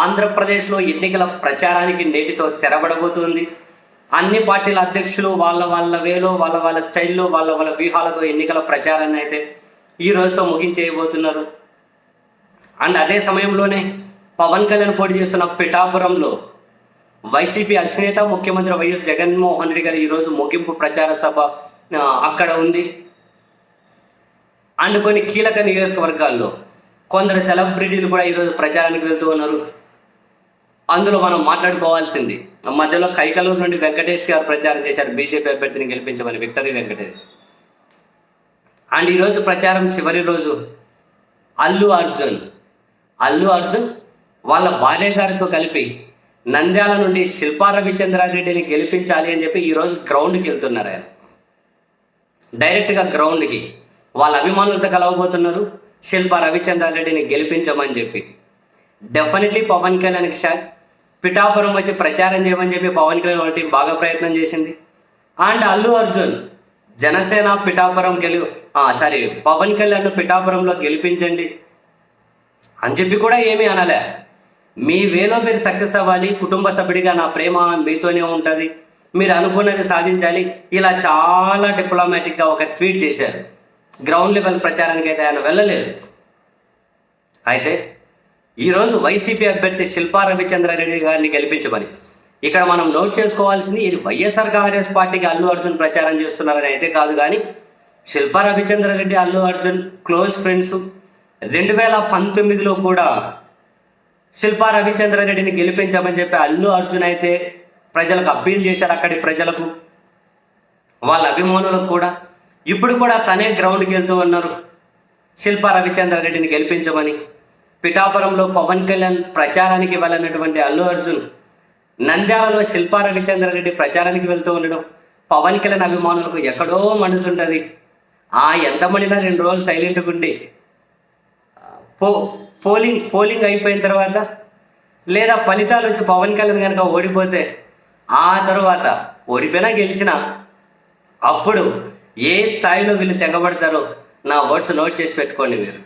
ఆంధ్రప్రదేశ్లో ఎన్నికల ప్రచారానికి నేటితో తెరబడబోతుంది. అన్ని పార్టీల అధ్యక్షులు వాళ్ళ వాళ్ళ వేలో వాళ్ళ వాళ్ళ స్టైల్లో వాళ్ళ వాళ్ళ వ్యూహాలతో ఎన్నికల ప్రచారాన్ని అయితే ఈ రోజుతో ముగించేయబోతున్నారు. అండ్ అదే సమయంలోనే పవన్ కళ్యాణ్ పోటీ చేస్తున్న పిఠాపురంలో వైసీపీ అధినేత ముఖ్యమంత్రి వైఎస్ జగన్మోహన్ రెడ్డి గారు ఈరోజు ముగింపు ప్రచార సభ అక్కడ ఉంది. అండ్ కొన్ని కీలక నియోజకవర్గాల్లో కొందరు సెలబ్రిటీలు కూడా ఈరోజు ప్రచారానికి వెళ్తూ ఉన్నారు. అందులో మనం మాట్లాడుకోవాల్సింది. మధ్యలో కైకలూరు నుండి వెంకటేష్ గారు ప్రచారం చేశారు. బీజేపీ అభ్యర్థిని గెలిపించమని విక్టరీ వెంకటేష్. అండ్ ఈరోజు ప్రచారం చివరి రోజు అల్లు అర్జున్. అల్లు అర్జున్ వాళ్ళ భార్య గారితో కలిపి నంద్యాల నుండి శిల్పా రవిచంద్రారెడ్డిని గెలిపించాలి అని చెప్పి ఈరోజు గ్రౌండ్కి వెళ్తున్నారు ఆయన. డైరెక్ట్గా గ్రౌండ్కి వాళ్ళ అభిమానులతో కలవబోతున్నారు. శిల్పా రవిచంద్రారెడ్డిని గెలిపించమని చెప్పి. డెఫినెట్లీ పవన్ కళ్యాణ్కి షాక్ పిఠాపురం వచ్చి ప్రచారం చేయమని చెప్పి పవన్ కళ్యాణ్ టీం బాగా ప్రయత్నం చేసింది. అండ్ అల్లు అర్జున్ జనసేన పిఠాపురం గెలు సారీ పవన్ కళ్యాణ్ పిఠాపురంలో గెలిపించండి అని చెప్పి కూడా ఏమీ అనలే. మీ వేలో మీరు సక్సెస్ అవ్వాలి కుటుంబ సభ్యుడిగా నా ప్రేమ మీతోనే ఉంటుంది. మీరు అనుకున్నది సాధించాలి. ఇలా చాలా డిప్లొమాటిక్గా ఒక ట్వీట్ చేశారు. గ్రౌండ్ లెవెల్ ప్రచారానికి అయితే ఆయన వెళ్ళలేదు. అయితే ఈరోజు వైసీపీ అభ్యర్థి శిల్పా రవిచంద్రారెడ్డి గారిని గెలిపించమని. ఇక్కడ మనం నోట్ చేసుకోవాల్సింది ఇది వైఎస్ఆర్ కాంగ్రెస్ పార్టీకి అల్లు అర్జున్ ప్రచారం చేస్తున్నారని అయితే కాదు కానీ శిల్పా రవిచంద్రారెడ్డి అల్లు అర్జున్ క్లోజ్ ఫ్రెండ్స్ రెండు వేల పంతొమ్మిదిలో కూడా శిల్పా రవిచంద్రారెడ్డిని గెలిపించామని చెప్పి అల్లు అర్జున్ అయితే ప్రజలకు అప్పీల్ చేశారు అక్కడి ప్రజలకు వాళ్ళ అభిమానులకు కూడా. ఇప్పుడు కూడా తనే గ్రౌండ్కి వెళ్తూ ఉన్నారు. శిల్పా రవిచంద్రారెడ్డిని గెలిపించమని. పిఠాపురంలో పవన్ కళ్యాణ్ ప్రచారానికి వెళ్ళినటువంటి అల్లు అర్జున్ నంద్యాలలో శిల్పా రవిచంద్రారెడ్డి ప్రచారానికి వెళ్తూ ఉండడం పవన్ కళ్యాణ్ అభిమానులకు ఎక్కడో మండుతుంటుంది. ఆ ఎంత మండినా రెండు రోజులు సైలెంట్గా ఉండి పో పోలింగ్ పోలింగ్ అయిపోయిన తర్వాత లేదా ఫలితాలు వచ్చి పవన్ కళ్యాణ్ కనుక ఓడిపోతే ఆ తర్వాత ఓడిపోయినా గెలిచినా అప్పుడు ఏ స్థాయిలో వీళ్ళు తెగబడతారో నా వర్డ్స్ నోట్ చేసి పెట్టుకోండి మీరు.